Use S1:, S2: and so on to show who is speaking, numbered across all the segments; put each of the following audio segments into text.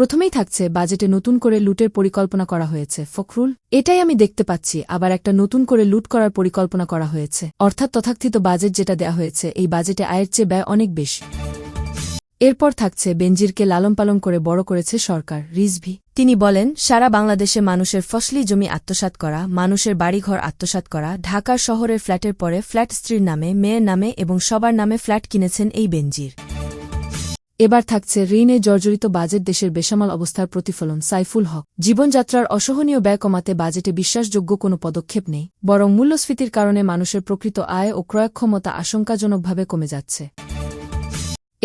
S1: প্রথমেই থাকছে বাজেটে নতুন করে লুটের পরিকল্পনা করা হয়েছে ফখরুল এটাই আমি দেখতে পাচ্ছি আবার একটা নতুন করে লুট করার পরিকল্পনা করা হয়েছে অর্থাৎ তথাকথিত বাজেট যেটা দেয়া হয়েছে এই বাজেটে আয়ের চেয়ে ব্যয় অনেক বেশি এরপর থাকছে বেঞ্জিরকে লালন পালন করে বড় করেছে সরকার রিজভি তিনি বলেন সারা বাংলাদেশে মানুষের ফসলি জমি আত্মসাত করা মানুষের বাড়িঘর আত্মসাত করা ঢাকার শহরের ফ্ল্যাটের পরে ফ্ল্যাট স্ত্রীর নামে মেয়ের নামে এবং সবার নামে ফ্ল্যাট কিনেছেন এই বেঞ্জির এবার থাকছে ঋণে জর্জরিত বাজেট দেশের বেসামাল অবস্থার প্রতিফলন সাইফুল হক জীবনযাত্রার অসহনীয় ব্যয় কমাতে বাজেটে বিশ্বাসযোগ্য কোনো পদক্ষেপ নেই বরং মূল্যস্ফীতির কারণে মানুষের প্রকৃত আয় ও ক্রয়ক্ষমতা আশঙ্কাজনকভাবে কমে যাচ্ছে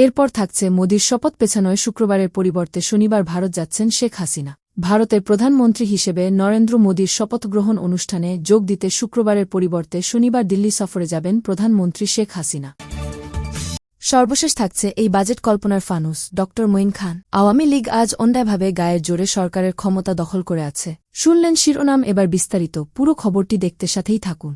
S1: এরপর থাকছে মোদীর শপথ পেছানোয় শুক্রবারের পরিবর্তে শনিবার ভারত যাচ্ছেন শেখ হাসিনা ভারতের প্রধানমন্ত্রী হিসেবে নরেন্দ্র মোদীর শপথ গ্রহণ অনুষ্ঠানে যোগ দিতে শুক্রবারের পরিবর্তে শনিবার দিল্লি সফরে যাবেন প্রধানমন্ত্রী শেখ হাসিনা সর্বশেষ থাকছে এই বাজেট কল্পনার ফানুস ড মঈন খান আওয়ামী লীগ আজ অন্যায়ভাবে গায়ের জোরে সরকারের ক্ষমতা দখল করে আছে শুনলেন শিরোনাম এবার বিস্তারিত পুরো খবরটি দেখতে সাথেই থাকুন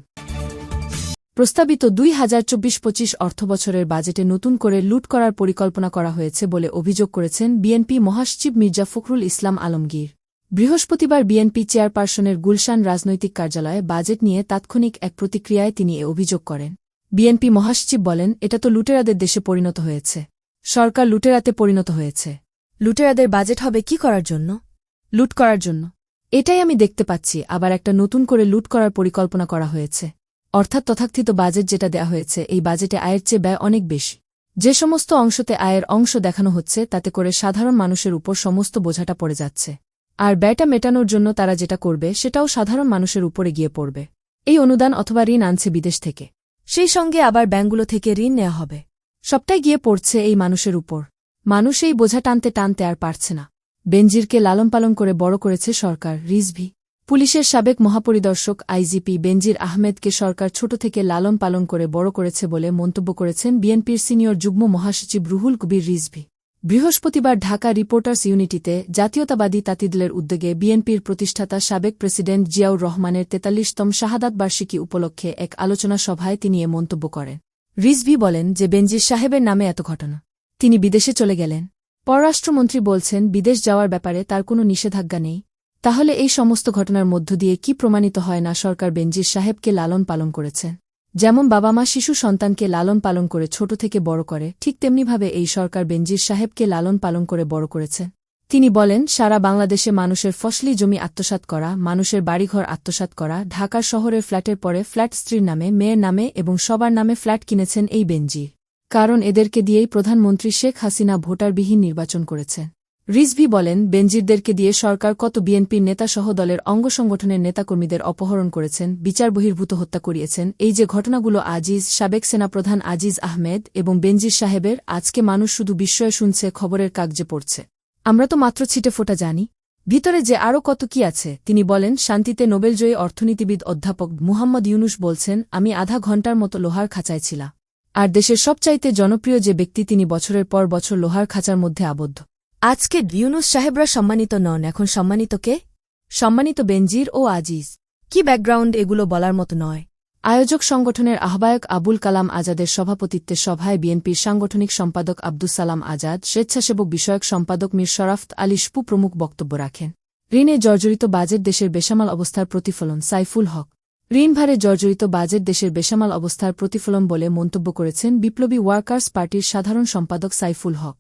S1: প্রস্তাবিত দুই হাজার চব্বিশ পঁচিশ অর্থবছরের বাজেটে নতুন করে লুট করার পরিকল্পনা করা হয়েছে বলে অভিযোগ করেছেন বিএনপি মহাসচিব মির্জা ফখরুল ইসলাম আলমগীর বৃহস্পতিবার বিএনপি চেয়ারপারসনের গুলশান রাজনৈতিক কার্যালয়ে বাজেট নিয়ে তাৎক্ষণিক এক প্রতিক্রিয়ায় তিনি এ অভিযোগ করেন বিএনপি মহাসচিব বলেন এটা তো লুটেরাদের দেশে পরিণত হয়েছে সরকার লুটেরাতে পরিণত হয়েছে লুটেরাদের বাজেট হবে কি করার জন্য লুট করার জন্য এটাই আমি দেখতে পাচ্ছি আবার একটা নতুন করে লুট করার পরিকল্পনা করা হয়েছে অর্থাৎ তথাকথিত বাজেট যেটা দেয়া হয়েছে এই বাজেটে আয়ের চেয়ে ব্যয় অনেক বেশি যে সমস্ত অংশতে আয়ের অংশ দেখানো হচ্ছে তাতে করে সাধারণ মানুষের উপর সমস্ত বোঝাটা পড়ে যাচ্ছে আর ব্যয়টা মেটানোর জন্য তারা যেটা করবে সেটাও সাধারণ মানুষের উপরে গিয়ে পড়বে এই অনুদান অথবা ঋণ আনছে বিদেশ থেকে সেই সঙ্গে আবার ব্যাঙ্কগুলো থেকে ঋণ নেওয়া হবে সবটাই গিয়ে পড়ছে এই মানুষের উপর মানুষ এই বোঝা টানতে টানতে আর পারছে না বেঞ্জিরকে লালন পালন করে বড় করেছে সরকার রিজভি পুলিশের সাবেক মহাপরিদর্শক আইজিপি বেঞ্জির আহমেদকে সরকার ছোট থেকে লালন পালন করে বড় করেছে বলে মন্তব্য করেছেন বিএনপির সিনিয়র যুগ্ম মহাসচিব রুহুল কবির রিজভি বৃহস্পতিবার ঢাকা রিপোর্টার্স ইউনিটিতে জাতীয়তাবাদী তাতিদলের উদ্যোগে বিএনপির প্রতিষ্ঠাতা সাবেক প্রেসিডেন্ট জিয়াউর রহমানের তেতাল্লিশতম শাহাদাত বার্ষিকী উপলক্ষে এক আলোচনা সভায় তিনি এ মন্তব্য করেন রিজভি বলেন যে বেঞ্জির সাহেবের নামে এত ঘটনা তিনি বিদেশে চলে গেলেন পররাষ্ট্রমন্ত্রী বলছেন বিদেশ যাওয়ার ব্যাপারে তার কোনো নিষেধাজ্ঞা নেই তাহলে এই সমস্ত ঘটনার মধ্য দিয়ে কি প্রমাণিত হয় না সরকার বেঞ্জির সাহেবকে লালন পালন করেছে যেমন বাবা মা শিশু সন্তানকে লালন পালন করে ছোট থেকে বড় করে ঠিক তেমনিভাবে এই সরকার বেঞ্জির সাহেবকে লালন পালন করে বড় করেছে তিনি বলেন সারা বাংলাদেশে মানুষের ফসলি জমি আত্মসাত করা মানুষের বাড়িঘর আত্মসাত করা ঢাকার শহরের ফ্ল্যাটের পরে ফ্ল্যাট স্ত্রীর নামে মেয়ের নামে এবং সবার নামে ফ্ল্যাট কিনেছেন এই বেঞ্জি কারণ এদেরকে দিয়েই প্রধানমন্ত্রী শেখ হাসিনা ভোটারবিহীন নির্বাচন করেছে রিজভি বলেন বেনজিরদেরকে দিয়ে সরকার কত বিএনপির নেতাসহ দলের অঙ্গ সংগঠনের নেতাকর্মীদের অপহরণ করেছেন বিচার বহির্ভূত হত্যা করিয়েছেন এই যে ঘটনাগুলো আজিজ সাবেক সেনাপ্রধান আজিজ আহমেদ এবং বেনজির সাহেবের আজকে মানুষ শুধু বিস্ময়ে শুনছে খবরের কাগজে পড়ছে আমরা তো মাত্র ফোটা জানি ভিতরে যে আরও কত কি আছে তিনি বলেন শান্তিতে নোবেলজয়ী অর্থনীতিবিদ অধ্যাপক মুহাম্মদ ইউনুস বলছেন আমি আধা ঘণ্টার মতো লোহার খাঁচায় ছিলাম আর দেশের সবচাইতে জনপ্রিয় যে ব্যক্তি তিনি বছরের পর বছর লোহার খাঁচার মধ্যে আবদ্ধ আজকে ইউনুস সাহেবরা সম্মানিত নন এখন সম্মানিত কে সম্মানিত বেনজির ও আজিজ কি ব্যাকগ্রাউন্ড এগুলো বলার মতো নয় আয়োজক সংগঠনের আহ্বায়ক আবুল কালাম আজাদের সভাপতিত্বে সভায় বিএনপির সাংগঠনিক সম্পাদক আব্দুস সালাম আজাদ স্বেচ্ছাসেবক বিষয়ক সম্পাদক মীর শরাফত আলী স্পু প্রমুখ বক্তব্য রাখেন ঋণে জর্জরিত বাজেট দেশের বেসামাল অবস্থার প্রতিফলন সাইফুল হক ঋণভারে জর্জরিত বাজেট দেশের বেসামাল অবস্থার প্রতিফলন বলে মন্তব্য করেছেন বিপ্লবী ওয়ার্কার্স পার্টির সাধারণ সম্পাদক সাইফুল হক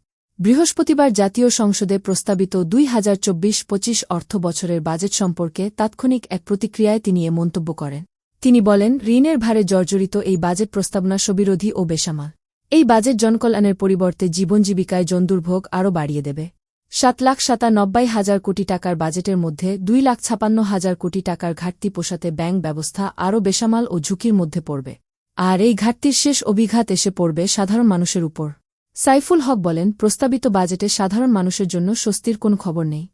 S1: বৃহস্পতিবার জাতীয় সংসদে প্রস্তাবিত দুই হাজার চব্বিশ পঁচিশ অর্থ বছরের বাজেট সম্পর্কে তাৎক্ষণিক এক প্রতিক্রিয়ায় তিনি এ মন্তব্য করেন তিনি বলেন ঋণের ভারে জর্জরিত এই বাজেট প্রস্তাবনা সবিরোধী ও বেসামাল এই বাজেট জনকল্যাণের পরিবর্তে জীবন জীবিকায় জনদুর্ভোগ আরও বাড়িয়ে দেবে সাত লাখ সাতানব্বই হাজার কোটি টাকার বাজেটের মধ্যে দুই লাখ ছাপান্ন হাজার কোটি টাকার ঘাটতি পোষাতে ব্যাংক ব্যবস্থা আরও বেসামাল ও ঝুঁকির মধ্যে পড়বে আর এই ঘাটতির শেষ অভিঘাত এসে পড়বে সাধারণ মানুষের উপর সাইফুল হক বলেন প্রস্তাবিত বাজেটে সাধারণ মানুষের জন্য স্বস্তির কোনো খবর নেই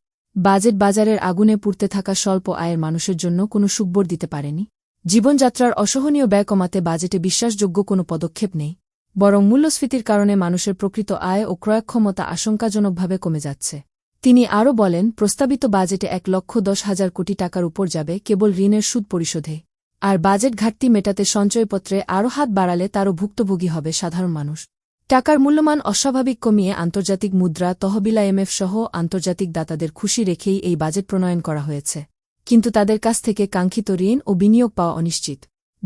S1: বাজেট বাজারের আগুনে পুড়তে থাকা স্বল্প আয়ের মানুষের জন্য কোনো সুকবর দিতে পারেনি জীবনযাত্রার অসহনীয় ব্যয় কমাতে বাজেটে বিশ্বাসযোগ্য কোনো পদক্ষেপ নেই বরং মূল্যস্ফীতির কারণে মানুষের প্রকৃত আয় ও ক্রয়ক্ষমতা আশঙ্কাজনকভাবে কমে যাচ্ছে তিনি আরও বলেন প্রস্তাবিত বাজেটে এক লক্ষ দশ হাজার কোটি টাকার উপর যাবে কেবল ঋণের সুদ পরিশোধে আর বাজেট ঘাটতি মেটাতে সঞ্চয়পত্রে আরও হাত বাড়ালে তারও ভুক্তভোগী হবে সাধারণ মানুষ টাকার মূল্যমান অস্বাভাবিক কমিয়ে আন্তর্জাতিক মুদ্রা তহবিলা এমএফ সহ আন্তর্জাতিক দাতাদের খুশি রেখেই এই বাজেট প্রণয়ন করা হয়েছে কিন্তু তাদের কাছ থেকে কাঙ্ক্ষিত ঋণ ও বিনিয়োগ পাওয়া অনিশ্চিত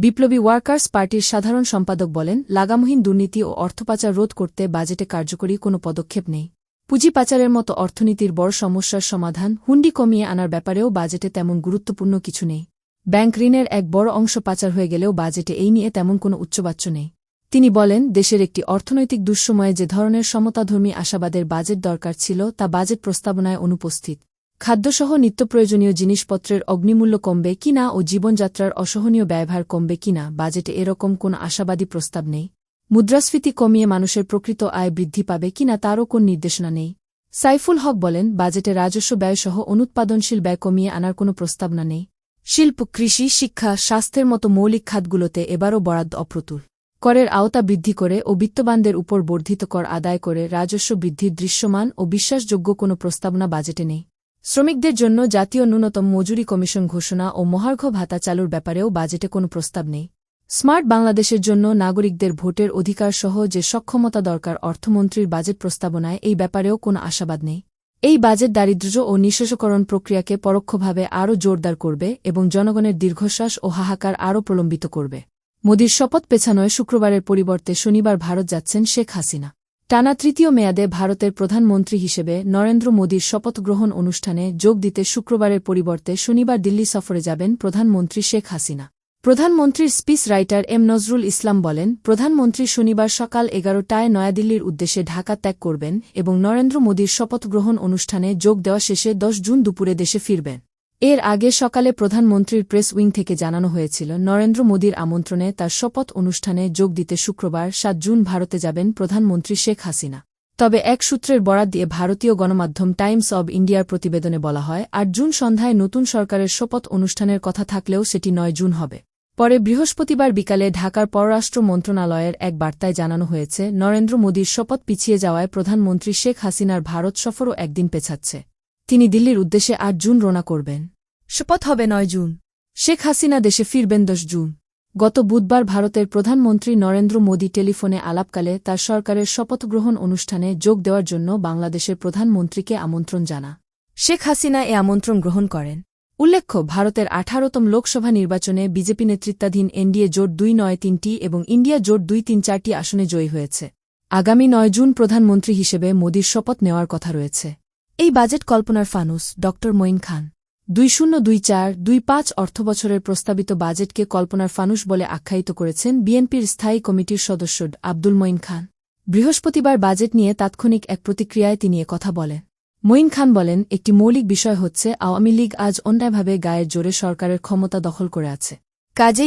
S1: বিপ্লবী ওয়ার্কার্স পার্টির সাধারণ সম্পাদক বলেন লাগামহীন দুর্নীতি ও অর্থপাচার রোধ করতে বাজেটে কার্যকরী কোনো পদক্ষেপ নেই পুঁজি পাচারের মতো অর্থনীতির বড় সমস্যার সমাধান হুন্ডি কমিয়ে আনার ব্যাপারেও বাজেটে তেমন গুরুত্বপূর্ণ কিছু নেই ব্যাংক ঋণের এক বড় অংশ পাচার হয়ে গেলেও বাজেটে এই নিয়ে তেমন কোনো উচ্চবাচ্য নেই তিনি বলেন দেশের একটি অর্থনৈতিক দুঃসময়ে যে ধরনের সমতাধর্মী আশাবাদের বাজেট দরকার ছিল তা বাজেট প্রস্তাবনায় অনুপস্থিত খাদ্যসহ নিত্যপ্রয়োজনীয় জিনিসপত্রের অগ্নিমূল্য কমবে কিনা ও জীবনযাত্রার অসহনীয় ব্যয়ভার কমবে কিনা বাজেটে এরকম কোন আশাবাদী প্রস্তাব নেই মুদ্রাস্ফীতি কমিয়ে মানুষের প্রকৃত আয় বৃদ্ধি পাবে কিনা তারও কোন নির্দেশনা নেই সাইফুল হক বলেন বাজেটে রাজস্ব ব্যয়সহ অনুৎপাদনশীল ব্যয় কমিয়ে আনার কোনো প্রস্তাবনা নেই শিল্প কৃষি শিক্ষা স্বাস্থ্যের মতো মৌলিক খাতগুলোতে এবারও বরাদ্দ অপ্রতুল করের আওতা বৃদ্ধি করে ও বিত্তবানদের উপর বর্ধিত কর আদায় করে রাজস্ব বৃদ্ধির দৃশ্যমান ও বিশ্বাসযোগ্য কোনো প্রস্তাবনা বাজেটে নেই শ্রমিকদের জন্য জাতীয় ন্যূনতম মজুরি কমিশন ঘোষণা ও মহার্ঘ ভাতা চালুর ব্যাপারেও বাজেটে কোনো প্রস্তাব নেই স্মার্ট বাংলাদেশের জন্য নাগরিকদের ভোটের অধিকার সহ যে সক্ষমতা দরকার অর্থমন্ত্রীর বাজেট প্রস্তাবনায় এই ব্যাপারেও কোনো আশাবাদ নেই এই বাজেট দারিদ্র্য ও নিঃশেষকরণ প্রক্রিয়াকে পরোক্ষভাবে আরও জোরদার করবে এবং জনগণের দীর্ঘশ্বাস ও হাহাকার আরও প্রলম্বিত করবে মোদির শপথ পেছানোয় শুক্রবারের পরিবর্তে শনিবার ভারত যাচ্ছেন শেখ হাসিনা টানা তৃতীয় মেয়াদে ভারতের প্রধানমন্ত্রী হিসেবে নরেন্দ্র মোদীর শপথ গ্রহণ অনুষ্ঠানে যোগ দিতে শুক্রবারের পরিবর্তে শনিবার দিল্লি সফরে যাবেন প্রধানমন্ত্রী শেখ হাসিনা প্রধানমন্ত্রীর speech writer M Nazrul Islam বলেন প্রধানমন্ত্রী শনিবার সকাল এগারোটায় নয়াদিল্লির উদ্দেশ্যে ঢাকা ত্যাগ করবেন এবং নরেন্দ্র মোদীর শপথ গ্রহণ অনুষ্ঠানে যোগ দেওয়া শেষে দশ জুন দুপুরে দেশে ফিরবেন এর আগে সকালে প্রধানমন্ত্রীর প্রেস উইং থেকে জানানো হয়েছিল নরেন্দ্র মোদীর আমন্ত্রণে তার শপথ অনুষ্ঠানে যোগ দিতে শুক্রবার সাত জুন ভারতে যাবেন প্রধানমন্ত্রী শেখ হাসিনা তবে এক সূত্রের বরাত দিয়ে ভারতীয় গণমাধ্যম টাইমস অব ইন্ডিয়ার প্রতিবেদনে বলা হয় আট জুন সন্ধ্যায় নতুন সরকারের শপথ অনুষ্ঠানের কথা থাকলেও সেটি নয় জুন হবে পরে বৃহস্পতিবার বিকালে ঢাকার পররাষ্ট্র মন্ত্রণালয়ের এক বার্তায় জানানো হয়েছে নরেন্দ্র মোদীর শপথ পিছিয়ে যাওয়ায় প্রধানমন্ত্রী শেখ হাসিনার ভারত সফরও একদিন পেছাচ্ছে তিনি দিল্লির উদ্দেশ্যে আট জুন রোনা করবেন শপথ হবে নয় জুন শেখ হাসিনা দেশে ফিরবেন দশ জুন গত বুধবার ভারতের প্রধানমন্ত্রী নরেন্দ্র মোদী টেলিফোনে আলাপকালে তার সরকারের শপথ গ্রহণ অনুষ্ঠানে যোগ দেওয়ার জন্য বাংলাদেশের প্রধানমন্ত্রীকে আমন্ত্রণ জানা শেখ হাসিনা এ আমন্ত্রণ গ্রহণ করেন উল্লেখ্য ভারতের আঠারোতম লোকসভা নির্বাচনে বিজেপি নেতৃত্বাধীন এনডিএ জোট দুই নয় তিনটি এবং ইন্ডিয়া জোট দুই তিন চারটি আসনে জয়ী হয়েছে আগামী নয় জুন প্রধানমন্ত্রী হিসেবে মোদীর শপথ নেওয়ার কথা রয়েছে এই বাজেট কল্পনার ফানুস ড মঈন খান দুই শূন্য দুই চার দুই পাঁচ অর্থবছরের প্রস্তাবিত বাজেটকে কল্পনার ফানুস বলে আখ্যায়িত করেছেন বিএনপির স্থায়ী কমিটির সদস্য আব্দুল মঈন খান বৃহস্পতিবার বাজেট নিয়ে তাৎক্ষণিক এক প্রতিক্রিয়ায় তিনি কথা বলেন মঈন খান বলেন একটি মৌলিক বিষয় হচ্ছে আওয়ামী লীগ আজ অন্যায়ভাবে গায়ের জোরে সরকারের ক্ষমতা দখল করে আছে কাজেই